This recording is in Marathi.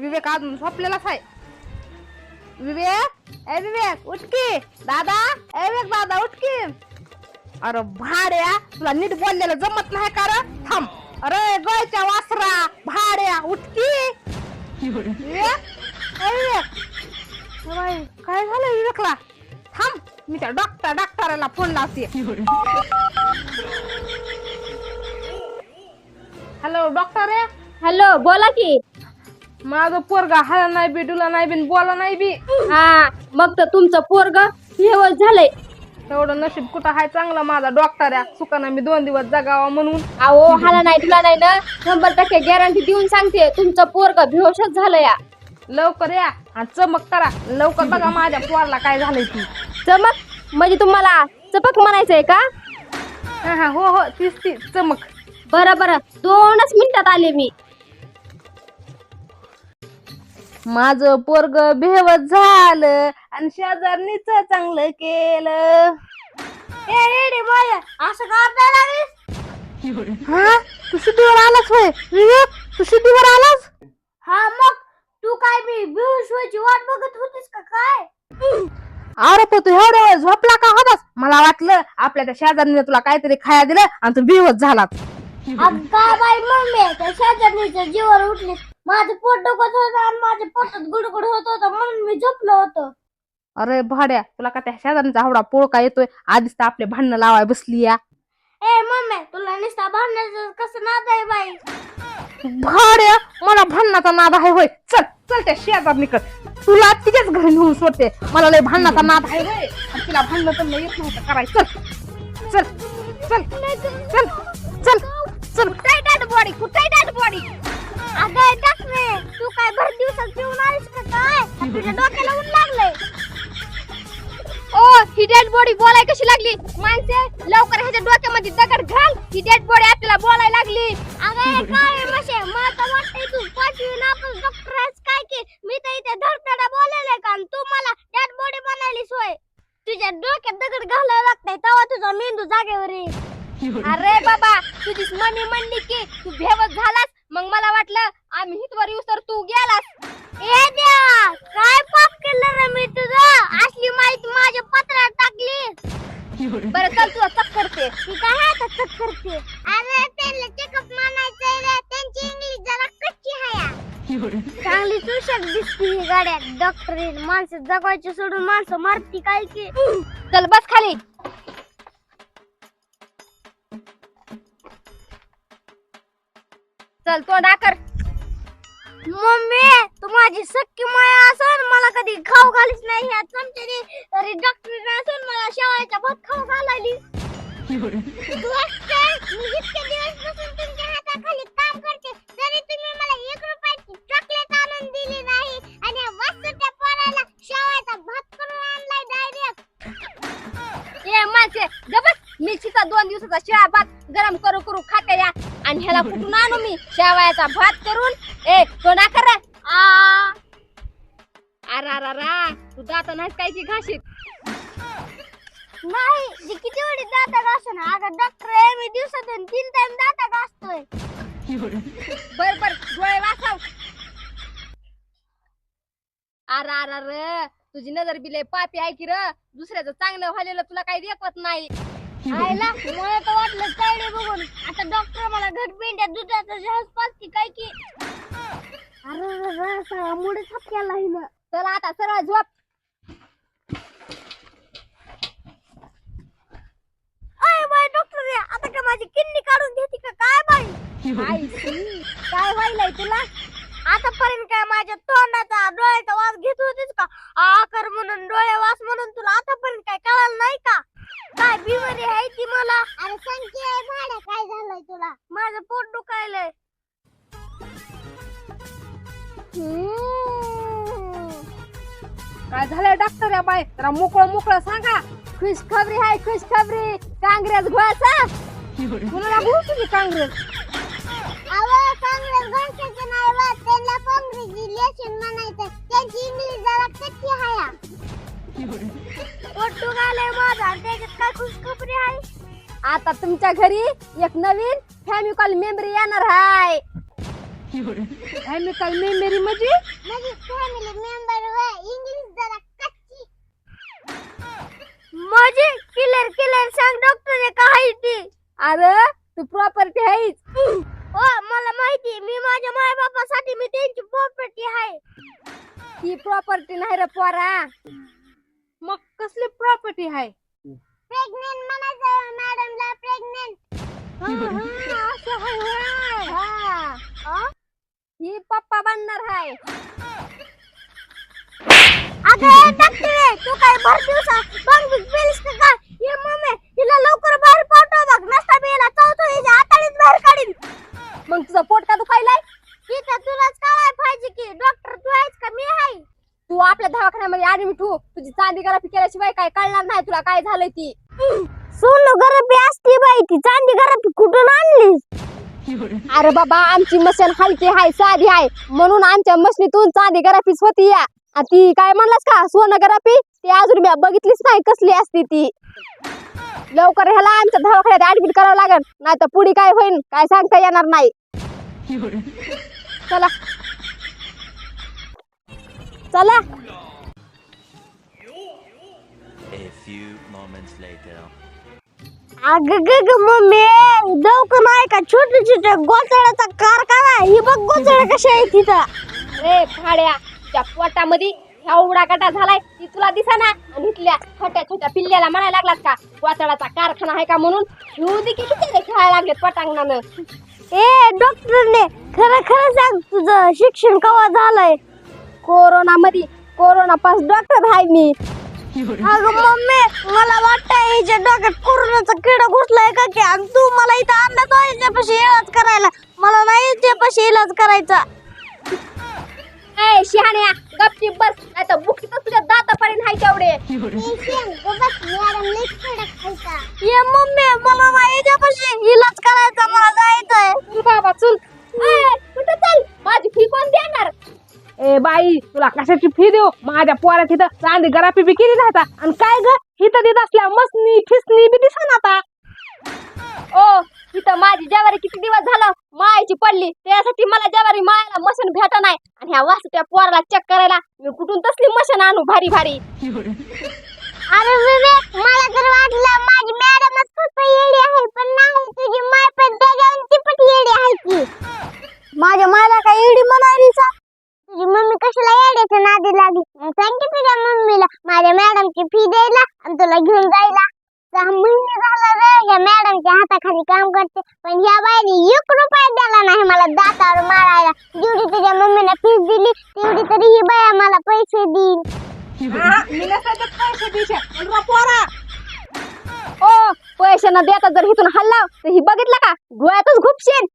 विवेक अजून झोपलेलाच आहे. विवेक ए विवेक उठकी. दादा ए विवेक दादा उठकी. अरे भाड्या तुला नीट बोललेलं जमत नाही का थांब. अरे गळच्या वासरा भाड्या उठकी. विवेक ए विवेक. बाई, काय झालं विवेकला? थांब मी त्या डॉक्टर डॉक्टरला फोन लावते. हॅलो डॉक्टर आहे हॅलो बोला की. माझं पोरगा हाला नाही बी डुला नाही बी बोला नाही बी. हा मग तर तुमचं पोरग हेवच झालंय. एवढं नशीब कुठं हाय चांगला माझा डॉक्टर आहे. सुकाना मी दोन दिवस जगावा म्हणून. अहो हाला नाही तुला नाही ना. शंभर टक्के गॅरंटी देऊन सांगते तुमचं पोरग बेहोशच झालं या लवकर या आणि चमक करा. लवकर बघा माझ्या पोराला काय झालंय ती. चमक? म्हणजे तुम्हाला चपक म्हणायचंय का? हा हा हो हो तीच ती चमक. बरं बरं. दोनच मिनिटात आले मी. माझं पोरग बेवत झालं आणि शेजारणीच चांगलं केलं. ए येडे बाया असं का लागलीस हा? तू शुद्धीवर आलास होय? विवेक तू शुद्धीवर आलास? हा मग तू काय मी बेहोश व्हायची वाट बघत होतीस का काय? अरे पण तू एवढ्या वेळ झोपला का होतास? मला वाटलं आपल्या त्या शेजारीने तुला काहीतरी खाया दिलं आणि तू बेहोश झालास. अगं बाई मम्मी त्या शेजारणीच्या जीवावर उठले माझं पोट दुखत होतं आणि माझ्या पोटात गुडगुड होत होतं म्हणून मी झोपलो होतो. अरे भाड्या तुला का त्या शेजारीचा आवडा पोळका येतोय? आधीच तर आपले भांडणं लावाय बसली या. ए मम्मी तुला नुसता भांडण्याचं कसं नाद आहे बाई? भाड्या मला भांडणाचा नाद आहे होय. चल चल त्या शेजारणीकडे तुला तिच्याच घरी नेऊन सोडते. मला लय भांडणाचा नाद आहे होय. आणि तिला भांडणं तर लय येत नव्हतं करायचं. चल चल चल चल चल चल. कुठे डेड बॉडी कुठे डेड बॉडी अगं टाकले तू काय भर दिवसात पिऊन आलीस का काय? तुझ्या डोक्याला ऊन लागलंय. ओ ही डेड बॉडी बोलाय कशी लागली? माणसे लवकर ह्याच्या डोक्यामध्ये दगड घाल. ही डेड बॉडी आपल्याला बोलायला लागली. अगं काय मशे? मला तर वाटतंय तू पाचवी नापास डॉक्टर आहेस काय की? मी तर इथे धडधडा बोलायला का? तू मला डेड बॉडी म्हणालीस होय. तुझ्या डोक्यात दगड घालायला लागतंय तेव्हा तुझा मेंदू जागेवर येईल. अरे बाबा तुझी मम्मी म्हणली की तू भेवत झालास. मग मला वाटलं आम्ही हितवर येऊ तर तू गेलास. ए द्या काय पाप केलं रे मी तुझं? असली माहिती माझ्या पत्रात टाकली. बरं चल तुला चक करते. तू काय आता चक करते? अरे त्यांना चेकअप म्हणायचंय रे. त्यांची इंग्लिश जरा कच्ची आहे चांगली चुशक दिसती ही गाड्या डॉक्टर माणसं जगायची सोडून माणसं मारती काय की. चल बस खाली. चल तो डाकर मम्मी तू माझी सख्खी माया असून. मला कधी खाऊ घालीच नाही. ह्या चमच्याने तरी डॉक्टर असून मला शेवाळ्याचा भात खाऊ घालायली. करू खाते या. आणि ह्याला कुठून आणू मी? शेवाळ्याचा भात करून. ए ना कर आ. अरा रा रा तू दात नाहीस काय की घाशीत? नाही जी किती वेळी दाता घासू ना? अगं डॉक्टर आहे मी दिवसातून तीन टाइम दाता घासतोय. बर बर डोळे वाचव अरा अरा र तुझी नजर बिले पापी आहे की र. दुसऱ्याचं चांगलं व्हायला तुला काही देखवत नाही. आयला मला तर वाटलं चायडे बघून. आता डॉक्टर मला घट पेंड्या दुधाचा जहाज पाजती काय की? अरे सगळा हिनं. चला आता सरळ झोप. अय बाय डॉक्टर आता का माझी किडनी काढून घेते का? काय बाई? आई काय व्हायलंय तुला? आतापर्यंत काय माझ्या तोंडाचा डोळ्याचा वास घेत होतीस का? आकर म्हणून डोळे वास म्हणून तुला आतापर्यंत काय कळालं नाही का? काय बिमारी आहे ती मला? अरे संख्या भाड्या काय झालंय तुला? माझं पोट दुखायलंय. काय झालंय डॉक्टर या बाय जरा मोकळं मोकळं सांगा. खुश खबरी हाय खुश खबरी काँग्रेस घोळसा तुला लागू तुझी काँग्रेस? आता तुमच्या घरी एक नवीन फॅमिकॉल मेंबरी येणार हाय. केमिकल मेमरी म्हणजे? म्हणजे फॅमिली मेंबर इंग्लिश जरा कच्ची. म्हणजे किलर किलर सांग डॉक्टर काय ती? अरे तू प्रॉपर्टी आहेस. हो मला माहिती मी माझ्या माय बापासाठी मी त्यांची प्रॉपर्टी आहे. ही प्रॉपर्टी नाही रे पोरा. मग कसली प्रॉपर्टी आहे? प्रेग्नेंट म्हणायचं मॅडमला प्रेग्नेंट. हा. ही पप्पा बनणार आहे अगं डॉक्टर तू काय भर दिवसा बघ बिग बिल्स का काय ये मम्मी हिला लवकर बाहेर पाठव बघ नसता बेला चौथो हिच्या हाताळीत बाहेर काढीन मग तुझं पोट का दुखायलाय तिथं तुलाच काय पाहिजे की डॉक्टर तू आहेस का मी आहे तू आपल्या दवाखान्यामध्ये ऍडमिट हो गराफी केल्याशिवाय काय कळणार नाही तुला काय झालंय ती. सोनू गरबी असती बाई ती. चांदी गरबी कुठून आणलीस? अरे बाबा आमची मशीन हलकी आहे साधी आहे म्हणून आमच्या मशनीतून चांदी गराफीच होती या. ती काय म्हणलास का? सोनं गराफी ती अजून मी बघितलीच नाही कसली असती ती. लवकर ह्याला आमच्या दवाखान्यात ऍडमिट करावं लागेल. नाही तर पुढे काय होईल काय सांगता येणार नाही. चला. चला. A few moments later. अग ग मम्मी जाऊ नाही का छोटे छोटे गोचड्याचा कारखाना आहे. ही बघ गोचड्या कशा आहे तिथं. रे फाड्या त्या पोटामध्ये एवढा गटा झालाय ती तुला दिसाना. आणि इथल्या छोट्या छोट्या पिल्ल्याला म्हणायला लागलात का वाचाडाचा कारखाना आहे का म्हणून? घेऊ दे की किती खेळायला लागलेत पटांगणानं. ए डॉक्टरने खरं खरं सांग तुझं शिक्षण कवा झालंय? कोरोना मध्ये कोरोना पास डॉक्टर आहे मी. अगं मम्मी मला वाटतं हिच्या डोक्यात कोरोनाचा किडा घुसलाय का की? आणि तू मला इथं आणलं तो हिच्यापाशी इलाज करायला. मला नाही हिच्यापाशी इलाज करायचा. ए शिहाण्या गपची बस. तर बुकीत तुझ्या दातापर्यंत हाय तेवढे. ये मम्मी मला नाही हिच्यापाशी ए बाई तुला कशाची फी देऊ? माझ्या पोरा तिथं चांदी गरापी बी केली राहता आणि काय ग? इथं देत असल्या मसनी फिसनी बी दिसन आता. ओ इथं माझी जवारी किती दिवस झालं मायाची पडली? त्यासाठी मला जवारी मायाला मशीन भेट नाही. आणि ह्या वास त्या पोराला चेक करायला मी कुठून तसली मशीन आणू भारी भारी? अरे विवेक मला तर वाटलं माझी मॅडमच फक्त येडी आहे पण नाही तुझी माय पण त्याच्याहून ती पण येडी आहे की माझ्या मायला काय येडी म्हणाली सा तुझी मम्मी कशाला येड्याच्या नादी लागली मग सांग की तुझ्या मम्मीला माझ्या मॅडमची फी द्यायला आणि तुला घेऊन जायला सहा महिने झालं रे या मॅडमच्या हाताखाली काम करते पण ह्या बाईने एक रुपया दिला नाही मला दातावर मारायला. जेवढी तुझ्या मम्मीने फीस दिली तेवढी तरी ही बाया मला पैसे देईल मी नसते पैसे दिशा पोरा. ओ पैसे न देता जर इथून हल्ला तर ही बघितलं का? डोळ्यातच घुपशील